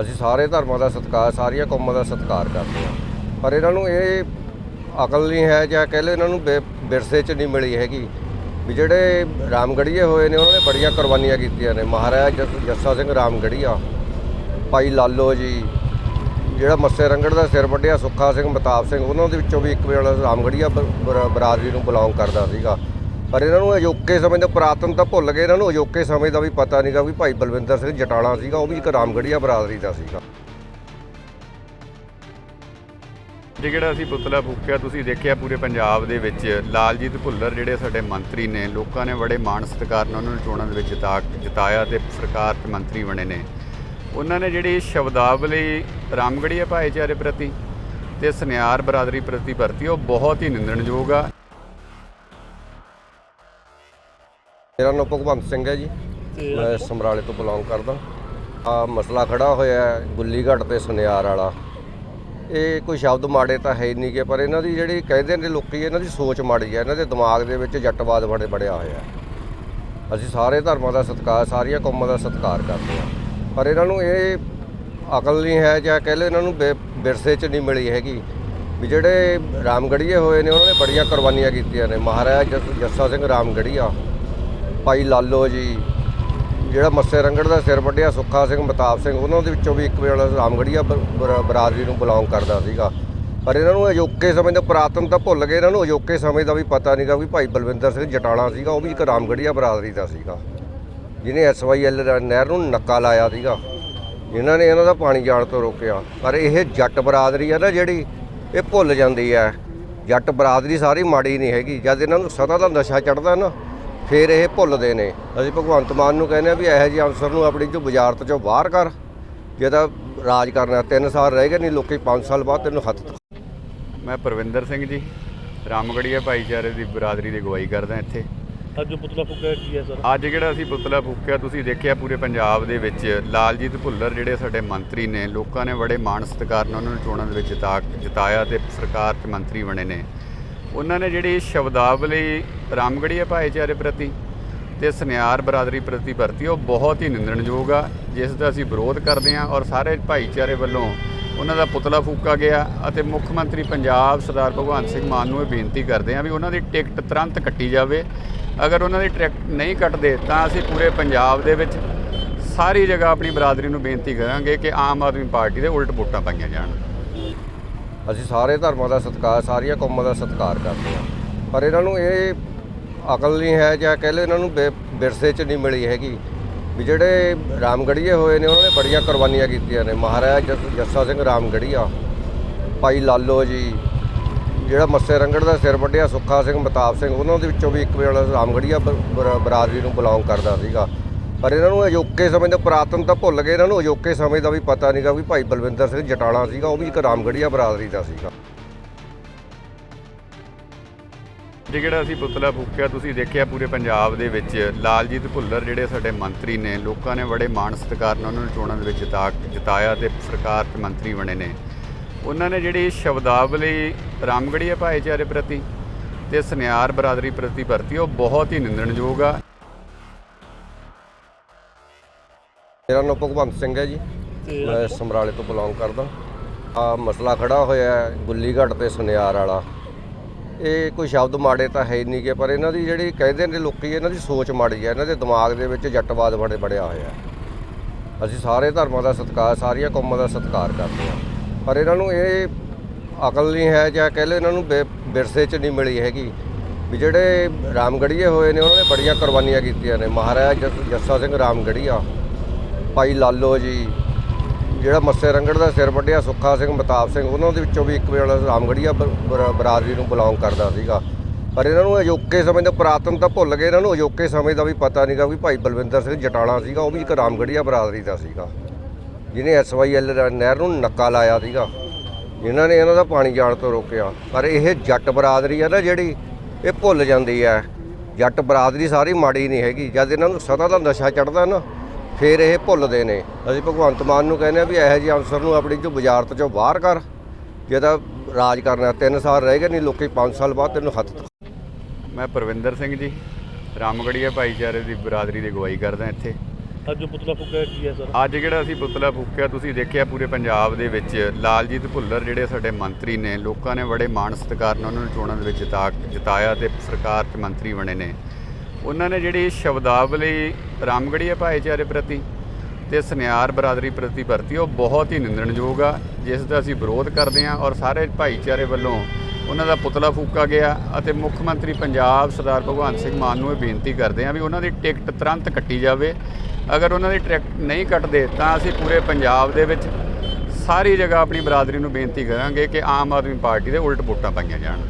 ਅਸੀਂ ਸਾਰੇ ਧਰਮਾਂ ਦਾ ਸਤਿਕਾਰ, ਸਾਰੀਆਂ ਕੌਮਾਂ ਦਾ ਸਤਿਕਾਰ ਕਰਦੇ ਹਾਂ। ਪਰ ਇਹਨਾਂ ਨੂੰ ਇਹ ਅਕਲ ਨਹੀਂ ਹੈ ਜਾਂ ਕਹਿ ਲਓ ਇਹਨਾਂ ਨੂੰ ਵਿ- ਵਿਰਸੇ 'ਚ ਨਹੀਂ ਮਿਲੀ ਹੈਗੀ। ਵੀ ਜਿਹੜੇ ਰਾਮਗੜੀਏ ਹੋਏ ਨੇ, ਉਹਨਾਂ ਨੇ ਬੜੀਆਂ ਕੁਰਬਾਨੀਆਂ ਕੀਤੀਆਂ ਨੇ। ਮਹਾਰਾਜਾ ਜਸ- ਜੱਸਾ ਸਿੰਘ ਰਾਮਗੜੀਆ, ਭਾਈ ਲਾਲੋ ਜੀ, ਜਿਹੜਾ ਮੱਸੇ ਰੰਗੜ ਦਾ ਸਿਰ ਵੱਢਿਆ ਸੁੱਖਾ ਸਿੰਘ, ਮਤਾਬ ਸਿੰਘ, ਉਹਨਾਂ ਦੇ ਵਿੱਚੋਂ ਵੀ ਇੱਕ ਵੇਲਾ ਰਾਮਗੜੀਆ ਬ- ਬਰਾ- ਬਰਾਦਰੀ ਨੂੰ ਬਿਲੋਂਗ ਕਰਦਾ ਸੀਗਾ। ਪਰ ਇਹਨਾਂ ਨੂੰ ਅਜੋਕੇ ਸਮੇਂ ਦੇ ਪੁਰਾਤਨ ਤਾਂ ਭੁੱਲ ਗਏ ਇਹਨਾਂ ਨੂੰ, ਅਜੋਕੇ ਸਮੇਂ ਦਾ ਵੀ ਪਤਾ ਨਹੀਂਗਾ ਵੀ ਭਾਈ ਬਲਵਿੰਦਰ ਸਿੰਘ ਜਟਾਲਾ ਸੀਗਾ, ਉਹ ਵੀ ਇੱਕ ਰਾਮਗੜੀਆ ਬਰਾਦਰੀ ਦਾ ਸੀਗਾ। ਜੇ ਜਿਹੜਾ ਅਸੀਂ ਪੁਤਲਾ ਫੂਕਿਆ, ਤੁਸੀਂ ਦੇਖਿਆ ਪੂਰੇ ਪੰਜਾਬ ਦੇ ਵਿੱਚ ਲਾਲਜੀਤ ਭੁੱਲਰ ਜਿਹੜੇ ਸਾਡੇ ਮੰਤਰੀ ਨੇ, ਲੋਕਾਂ ਨੇ ਬੜੇ ਮਾਣ ਸਤਿਕਾਰ ਨਾਲ ਉਹਨਾਂ ਨੂੰ ਚੋਣਾਂ ਦੇ ਵਿੱਚ ਜਿਤਾ, ਜਿਤਾਇਆ ਤੇ ਸਰਕਾਰ 'ਚ ਮੰਤਰੀ ਬਣੇ ਨੇ। ਉਹਨਾਂ ਨੇ ਜਿਹੜੀ ਸ਼ਬਦਾਵਲੀ ਰਾਮਗੜੀਆ ਭਾਈਚਾਰੇ ਪ੍ਰਤੀ ਤੇ ਸੁਨਿਆਰ ਬਰਾਦਰੀ ਪ੍ਰਤੀ ਵਰਤੀ, ਉਹ ਬਹੁਤ ਹੀ ਨਿੰਦਣਯੋਗ ਆ। ਮੇਰਾ ਨਾਮ ਭਗਵੰਤ ਸਿੰਘ ਹੈ ਜੀ। ਮੈਂ ਸਮਰਾਲੇ ਤੋਂ ਬਿਲੋਂਗ ਕਰਦਾ। ਆ ਮਸਲਾ ਖੜਾ ਹੋਇਆ ਹੈ ਗੁੱਲੀਘਾਟ ਤੇ ਸੁਨਿਆਰ ਵਾਲਾ। ਇਹ ਕੋਈ ਸ਼ਬਦ ਮਾੜੇ ਤਾਂ ਹੈ ਨਹੀਂ ਗੇ ਪਰ ਇਹਨਾਂ ਦੀ ਜਿਹੜੀ ਕਹਿੰਦੇ ਨੇ ਲੋਕੀ ਇਹਨਾਂ ਦੀ ਸੋਚ ਮਾੜੀ ਹੈ। ਇਹਨਾਂ ਦੇ ਦਿਮਾਗ ਦੇ ਵਿੱਚ ਜੱਟਵਾਦ ਬੜੇ ਬੜਿਆ ਹੋਇਆ ਅਸੀਂ ਸਾਰੇ ਧਰਮਾਂ ਦਾ ਸਤਿਕਾਰ ਸਾਰੀਆਂ ਕੌਮਾਂ ਦਾ ਸਤਿਕਾਰ ਕਰਦੇ ਹਾਂ। ਪਰ ਇਹਨਾਂ ਨੂੰ ਇਹ ਅਕਲ ਨਹੀਂ ਹੈ ਜਾਂ ਕਹਿ ਲਓ ਇਹਨਾਂ ਨੂੰ ਵਿਰਸੇ 'ਚ ਨਹੀਂ ਮਿਲੀ ਹੈਗੀ। ਵੀ ਜਿਹੜੇ ਰਾਮਗੜੀਏ ਹੋਏ ਨੇ ਉਹਨਾਂ ਨੇ ਬੜੀਆਂ ਕੁਰਬਾਨੀਆਂ ਕੀਤੀਆਂ ਨੇ। ਮਹਾਰਾਜ ਜਸ- ਜੱਸਾ ਸਿੰਘ ਰਾਮਗੜੀਆ ਭਾਈ ਲਾਲੋ ਜੀ, ਜਿਹੜਾ ਮੱਸੇ ਰੰਗੜ ਦਾ ਸਿਰ ਵੱਢਿਆ ਸੁੱਖਾ ਸਿੰਘ ਮਤਾਬ ਸਿੰਘ, ਉਹਨਾਂ ਦੇ ਵਿੱਚੋਂ ਵੀ ਇੱਕ ਵੇਲਾ ਰਾਮਗੜੀਆ ਬ- ਬਰਾ- ਬਰਾਦਰੀ ਨੂੰ ਬਿਲੋਂਗ ਕਰਦਾ ਸੀਗਾ। ਪਰ ਇਹਨਾਂ ਨੂੰ ਅਜੋਕੇ ਸਮੇਂ ਦਾ ਪੁਰਾਤਨ ਤਾਂ ਭੁੱਲ ਗਏ, ਇਹਨਾਂ ਨੂੰ ਅਜੋਕੇ ਸਮੇਂ ਦਾ ਵੀ ਪਤਾ ਨਹੀਂਗਾ ਵੀ ਭਾਈ ਬਲਵਿੰਦਰ ਸਿੰਘ ਜਟਾਲਾ ਸੀਗਾ, ਉਹ ਵੀ ਇੱਕ ਰਾਮਗੜੀਆ ਬਰਾਦਰੀ ਦਾ ਸੀਗਾ। ਜਿਹਨੇ ਐਸਵਾਈਐਲ ਨਹਿਰ ਨੂੰ ਨੱਕਾ ਲਾਇਆ ਸੀਗਾ। ਇਹਨਾਂ ਨੇ ਇਹਨਾਂ ਦਾ ਪਾਣੀ ਜਾਣ ਤੋਂ ਰੋਕਿਆ। ਪਰ ਇਹ ਜੱਟ ਬਰਾਦਰੀ ਹੈ ਨਾ ਜਿਹੜੀ, ਇਹ ਭੁੱਲ ਜਾਂਦੀ ਹੈ। ਜੱਟ ਬਰਾਦਰੀ ਸਾਰੀ ਮਾੜੀ ਨਹੀਂ ਹੈਗੀ, ਜਦ ਇਹਨਾਂ ਨੂੰ ਸਦਾ ਦਾ ਨਸ਼ਾ ਚੜਦਾ ਨਾ ਫਿਰ ਇਹ ਭੁੱਲਦੇ ਨੇ। ਅਸੀਂ ਭਗਵੰਤ ਮਾਨ ਨੂੰ ਕਹਿੰਦੇ ਆ ਵੀ ਇਹੋ ਜਿਹੇ ਅਨਸਰ ਨੂੰ ਆਪਣੀ ਜੋ ਵਜ਼ਾਰਤ ਚੋਂ ਬਾਹਰ ਕਰ। ਜੇ ਤਾਂ ਰਾਜ ਕਰਨਾ 3 ਸਾਲ ਰਹਿ ਗਏ ਨਹੀਂ ਲੋਕੀ 5 ਸਾਲ ਬਾਅਦ ਤੈਨੂੰ ਹੱਥ ਮੈਂ ਪ੍ਰਵਿੰਦਰ ਸਿੰਘ ਜੀ ਰਾਮਗੜੀਆ ਭਾਈਚਾਰੇ ਦੀ ਬਰਾਦਰੀ ਦੀ ਅਗਵਾਈ ਕਰਦਾ ਇੱਥੇ। ਅੱਜ ਪੁਤਲਾ ਫੁੱਕਿਆ ਕੀ ਹੈ ਸਰ? ਅੱਜ ਜਿਹੜਾ ਅਸੀਂ ਪੁਤਲਾ ਫੂਕਿਆ ਤੁਸੀਂ ਦੇਖਿਆ ਪੂਰੇ ਪੰਜਾਬ ਦੇ ਵਿੱਚ ਲਾਲਜੀਤ ਭੁੱਲਰ ਜਿਹੜੇ ਸਾਡੇ ਮੰਤਰੀ ਨੇ ਲੋਕਾਂ ਨੇ ਬੜੇ ਮਾਣ ਸਤਿਕਾਰ ਨਾਲ ਉਹਨਾਂ ਨੂੰ ਚੋਣਾਂ ਦੇ ਵਿੱਚ ਜਿਤਾ ਜਿਤਾਇਆ ਤੇ ਸਰਕਾਰ 'ਚ ਮੰਤਰੀ ਬਣੇ ਨੇ। ਉਹਨਾਂ ਨੇ ਜਿਹੜੀ ਸ਼ਬਦਾਵਲੀ ਰਾਮਗੜੀਆ ਭਾਈਚਾਰੇ ਪ੍ਰਤੀ ਤੇ ਸੁਨਿਆਰ ਬਰਾਦਰੀ ਪ੍ਰਤੀ ਵਰਤੀ, ਉਹ ਬਹੁਤ ਹੀ ਨਿੰਦਣਯੋਗ ਆ, ਜਿਸ ਦਾ ਅਸੀਂ ਵਿਰੋਧ ਕਰਦੇ ਹਾਂ ਔਰ ਸਾਰੇ ਭਾਈਚਾਰੇ ਵੱਲੋਂ ਉਹਨਾਂ ਦਾ ਪੁਤਲਾ ਫੂਕਾ ਗਿਆ ਅਤੇ ਮੁੱਖ ਮੰਤਰੀ ਪੰਜਾਬ ਸਰਦਾਰ ਭਗਵੰਤ ਸਿੰਘ ਮਾਨ ਨੂੰ ਇਹ ਬੇਨਤੀ ਕਰਦੇ ਹਾਂ ਵੀ ਉਹਨਾਂ ਦੀ ਟਿਕਟ ਤੁਰੰਤ ਕੱਟੀ ਜਾਵੇ। ਅਗਰ ਉਹਨਾਂ ਦੀ ਟਿਕਟ ਨਹੀਂ ਕੱਟਦੇ ਤਾਂ ਅਸੀਂ ਪੂਰੇ ਪੰਜਾਬ ਦੇ ਵਿੱਚ ਸਾਰੀ ਜਗ੍ਹਾ ਆਪਣੀ ਬਰਾਦਰੀ ਨੂੰ ਬੇਨਤੀ ਕਰਾਂਗੇ ਕਿ ਆਮ ਆਦਮੀ ਪਾਰਟੀ ਦੇ ਉਲਟ ਵੋਟਾਂ ਪਾਈਆਂ ਜਾਣ। ਅਸੀਂ ਸਾਰੇ ਧਰਮਾਂ ਦਾ ਸਤਿਕਾਰ, ਸਾਰੀਆਂ ਕੌਮਾਂ ਦਾ ਸਤਿਕਾਰ ਕਰਦੇ ਹਾਂ। ਪਰ ਇਹਨਾਂ ਨੂੰ ਇਹ ਅਕਲ ਨਹੀਂ ਹੈ ਜਾਂ ਕਹਿ ਲਓ ਇਹਨਾਂ ਨੂੰ ਵਿ- ਵਿਰਸੇ 'ਚ ਨਹੀਂ ਮਿਲੀ ਹੈਗੀ। ਵੀ ਜਿਹੜੇ ਰਾਮਗੜੀਏ ਹੋਏ ਨੇ, ਉਹਨਾਂ ਨੇ ਬੜੀਆਂ ਕੁਰਬਾਨੀਆਂ ਕੀਤੀਆਂ ਨੇ। ਮਹਾਰਾਜਾ ਜਸ- ਜੱਸਾ ਸਿੰਘ ਰਾਮਗੜੀਆ, ਭਾਈ ਲਾਲੋ ਜੀ, ਜਿਹੜਾ ਮੱਸੇ ਰੰਗੜ ਦਾ ਸਿਰ ਵੱਢਿਆ ਸੁੱਖਾ ਸਿੰਘ, ਮਤਾਬ ਸਿੰਘ, ਉਹਨਾਂ ਦੇ ਵਿੱਚੋਂ ਵੀ ਇੱਕ ਵੇਲਾ ਰਾਮਗੜੀਆ ਬ- ਬਰਾ- ਬਰਾਦਰੀ ਨੂੰ ਬਿਲੋਂਗ ਕਰਦਾ ਸੀਗਾ। ਪਰ ਇਹਨਾਂ ਨੂੰ ਅਜੋਕੇ ਸਮੇਂ ਦੇ ਪੁਰਾਤਨ ਤਾਂ ਭੁੱਲ ਗਏ ਇਹਨਾਂ ਨੂੰ, ਅਜੋਕੇ ਸਮੇਂ ਦਾ ਵੀ ਪਤਾ ਨਹੀਂਗਾ ਵੀ ਭਾਈ ਬਲਵਿੰਦਰ ਸਿੰਘ ਜਟਾਲਾ ਸੀਗਾ, ਉਹ ਵੀ ਇੱਕ ਰਾਮਗੜੀਆ ਬਰਾਦਰੀ ਦਾ ਸੀਗਾ। ਜੇ ਜਿਹੜਾ ਅਸੀਂ ਪੁਤਲਾ ਫੂਕਿਆ, ਤੁਸੀਂ ਦੇਖਿਆ ਪੂਰੇ ਪੰਜਾਬ ਦੇ ਵਿੱਚ ਲਾਲਜੀਤ ਭੁੱਲਰ ਜਿਹੜੇ ਸਾਡੇ ਮੰਤਰੀ ਨੇ, ਲੋਕਾਂ ਨੇ ਬੜੇ ਮਾਣ ਸਤਿਕਾਰ ਨਾਲ ਉਹਨਾਂ ਨੂੰ ਚੋਣਾਂ ਦੇ ਵਿੱਚ ਜਿਤਾ, ਜਿਤਾਇਆ ਤੇ ਸਰਕਾਰ 'ਚ ਮੰਤਰੀ ਬਣੇ ਨੇ। ਉਹਨਾਂ ਨੇ ਜਿਹੜੀ ਸ਼ਬਦਾਵਲੀ ਰਾਮਗੜੀਆ ਭਾਈਚਾਰੇ ਪ੍ਰਤੀ ਤੇ ਸੁਨਿਆਰ ਬਰਾਦਰੀ ਪ੍ਰਤੀ ਵਰਤੀ, ਉਹ ਬਹੁਤ ਹੀ ਨਿੰਦਣਯੋਗ ਆ। ਮੇਰਾ ਨਾਮ ਭਗਵੰਤ ਸਿੰਘ ਹੈ ਜੀ। ਮੈਂ ਸਮਰਾਲੇ ਤੋਂ ਬਿਲੋਂਗ ਕਰਦਾ। ਆ ਮਸਲਾ ਖੜਾ ਹੋਇਆ ਹੈ ਗੁੱਲੀਘਾਟ ਤੇ ਸੁਨਿਆਰ ਵਾਲਾ। ਇਹ ਕੋਈ ਸ਼ਬਦ ਮਾੜੇ ਤਾਂ ਹੈ ਨਹੀਂ ਗੇ ਪਰ ਇਹਨਾਂ ਦੀ ਜਿਹੜੀ ਕਹਿੰਦੇ ਨੇ ਲੋਕੀ ਇਹਨਾਂ ਦੀ ਸੋਚ ਮਾੜੀ ਹੈ। ਇਹਨਾਂ ਦੇ ਦਿਮਾਗ ਦੇ ਵਿੱਚ ਜੱਟਵਾਦ ਬੜੇ ਬੜਿਆ ਹੋਇਆ ਅਸੀਂ ਸਾਰੇ ਧਰਮਾਂ ਦਾ ਸਤਿਕਾਰ ਸਾਰੀਆਂ ਕੌਮਾਂ ਦਾ ਸਤਿਕਾਰ ਕਰਦੇ ਹਾਂ। ਪਰ ਇਹਨਾਂ ਨੂੰ ਇਹ ਅਕਲ ਨਹੀਂ ਹੈ ਜਾਂ ਕਹਿ ਲਓ ਇਹਨਾਂ ਨੂੰ ਵਿਰਸੇ 'ਚ ਨਹੀਂ ਮਿਲੀ ਹੈਗੀ। ਵੀ ਜਿਹੜੇ ਰਾਮਗੜੀਏ ਹੋਏ ਨੇ ਉਹਨਾਂ ਨੇ ਬੜੀਆਂ ਕੁਰਬਾਨੀਆਂ ਕੀਤੀਆਂ ਨੇ। ਮਹਾਰਾਜ ਜੱਸਾ ਸਿੰਘ ਰਾਮਗੜੀਆ। ਭਾਈ ਲਾਲੋ ਜੀ, ਜਿਹੜਾ ਮੱਸੇ ਰੰਗੜ ਦਾ ਸਿਰ ਵੱਢਿਆ ਸੁੱਖਾ ਸਿੰਘ ਮਤਾਬ ਸਿੰਘ, ਉਹਨਾਂ ਦੇ ਵਿੱਚੋਂ ਵੀ ਇੱਕ ਵੇਲਾ ਰਾਮਗੜੀਆ ਬ- ਬਰਾ- ਬਰਾਦਰੀ ਨੂੰ ਬਿਲੋਂਗ ਕਰਦਾ ਸੀਗਾ। ਪਰ ਇਹਨਾਂ ਨੂੰ ਅਜੋਕੇ ਸਮੇਂ ਦੇ ਪੁਰਾਤਨ ਤਾਂ ਭੁੱਲ ਗਏ, ਇਹਨਾਂ ਨੂੰ ਅਜੋਕੇ ਸਮੇਂ ਦਾ ਵੀ ਪਤਾ ਨਹੀਂਗਾ ਵੀ ਭਾਈ ਬਲਵਿੰਦਰ ਸਿੰਘ ਜਟਾਲਾ ਸੀਗਾ, ਉਹ ਵੀ ਇੱਕ ਰਾਮਗੜੀਆ ਬਰਾਦਰੀ ਦਾ ਸੀਗਾ। ਜਿਹਨੇ ਐਸਵਾਈਐਲ ਨਹਿਰ ਨੂੰ ਨੱਕਾ ਲਾਇਆ ਸੀਗਾ। ਜਿਨ੍ਹਾਂ ਨੇ ਇਹਨਾਂ ਦਾ ਪਾਣੀ ਜਾਣ ਤੋਂ ਰੋਕਿਆ। ਪਰ ਇਹ ਜੱਟ ਬਰਾਦਰੀ ਆ ਨਾ ਜਿਹੜੀ, ਇਹ ਭੁੱਲ ਜਾਂਦੀ ਹੈ। ਜੱਟ ਬਰਾਦਰੀ ਸਾਰੀ ਮਾੜੀ ਨਹੀਂ ਹੈਗੀ, ਜਦ ਇਹਨਾਂ ਨੂੰ ਸਦਾ ਦਾ ਨਸ਼ਾ ਚੜਦਾ ਨਾ ਫਿਰ ਇਹ ਭੁੱਲਦੇ ਨੇ। ਅਸੀਂ ਭਗਵੰਤ ਮਾਨ ਨੂੰ ਕਹਿੰਦੇ ਆ ਵੀ ਇਹੋ ਜਿਹੇ ਅਨਸਰ ਨੂੰ ਆਪਣੀ ਜੋ ਵਜ਼ਾਰਤ ਚੋਂ ਬਾਹਰ ਕਰ। ਜੇ ਤਾਂ ਰਾਜ ਕਰਨਾ 3 ਸਾਲ ਰਹਿ ਗਏ ਨਹੀਂ ਲੋਕੀ 5 ਸਾਲ ਬਾਅਦ ਤੈਨੂੰ ਹੱਥ ਮੈਂ ਪ੍ਰਵਿੰਦਰ ਸਿੰਘ ਜੀ ਰਾਮਗੜੀਆ ਭਾਈਚਾਰੇ ਦੀ ਬਰਾਦਰੀ ਦੀ ਅਗਵਾਈ ਕਰਦਾ ਇੱਥੇ। ਅੱਜ ਪੁਤਲਾ ਫੁੱਕਿਆ ਕੀ ਹੈ ਸਰ? ਅੱਜ ਜਿਹੜਾ ਅਸੀਂ ਪੁਤਲਾ ਫੂਕਿਆ ਤੁਸੀਂ ਦੇਖਿਆ ਪੂਰੇ ਪੰਜਾਬ ਦੇ ਵਿੱਚ ਲਾਲਜੀਤ ਭੁੱਲਰ ਜਿਹੜੇ ਸਾਡੇ ਮੰਤਰੀ ਨੇ ਲੋਕਾਂ ਨੇ ਬੜੇ ਮਾਣ ਸਤਿਕਾਰ ਨਾਲ ਉਹਨਾਂ ਨੂੰ ਚੋਣਾਂ ਦੇ ਵਿੱਚ ਜਿਤਾ ਜਿਤਾਇਆ ਤੇ ਸਰਕਾਰ 'ਚ ਮੰਤਰੀ ਬਣੇ ਨੇ। ਉਹਨਾਂ ਨੇ ਜਿਹੜੀ ਸ਼ਬਦਾਵਲੀ ਰਾਮਗੜੀਆ ਭਾਈਚਾਰੇ ਪ੍ਰਤੀ ਤੇ ਸੁਨਿਆਰ ਬਰਾਦਰੀ ਪ੍ਰਤੀ ਭਰਤੀ ਉਹ ਬਹੁਤ ਹੀ ਨਿੰਦਣਯੋਗ ਆ, ਜਿਸ ਦਾ ਅਸੀਂ ਵਿਰੋਧ ਕਰਦੇ ਹਾਂ ਔਰ ਸਾਰੇ ਭਾਈਚਾਰੇ ਵੱਲੋਂ ਉਹਨਾਂ ਦਾ ਪੁਤਲਾ ਫੂਕਾ ਗਿਆ ਅਤੇ ਮੁੱਖ ਮੰਤਰੀ ਪੰਜਾਬ ਸਰਦਾਰ ਭਗਵੰਤ ਸਿੰਘ ਮਾਨ ਨੂੰ ਇਹ ਬੇਨਤੀ ਕਰਦੇ ਹਾਂ ਵੀ ਉਹਨਾਂ ਦੀ ਟਿਕਟ ਤੁਰੰਤ ਕੱਟੀ ਜਾਵੇ। ਅਗਰ ਉਹਨਾਂ ਦੀ ਟਿਕਟ ਨਹੀਂ ਕੱਟਦੇ ਤਾਂ ਅਸੀਂ ਪੂਰੇ ਪੰਜਾਬ ਦੇ ਵਿੱਚ ਸਾਰੀ ਜਗ੍ਹਾ ਆਪਣੀ ਬਰਾਦਰੀ ਨੂੰ ਬੇਨਤੀ ਕਰਾਂਗੇ ਕਿ ਆਮ ਆਦਮੀ ਪਾਰਟੀ ਦੇ ਉਲਟ ਵੋਟਾਂ ਪਾਈਆਂ ਜਾਣ।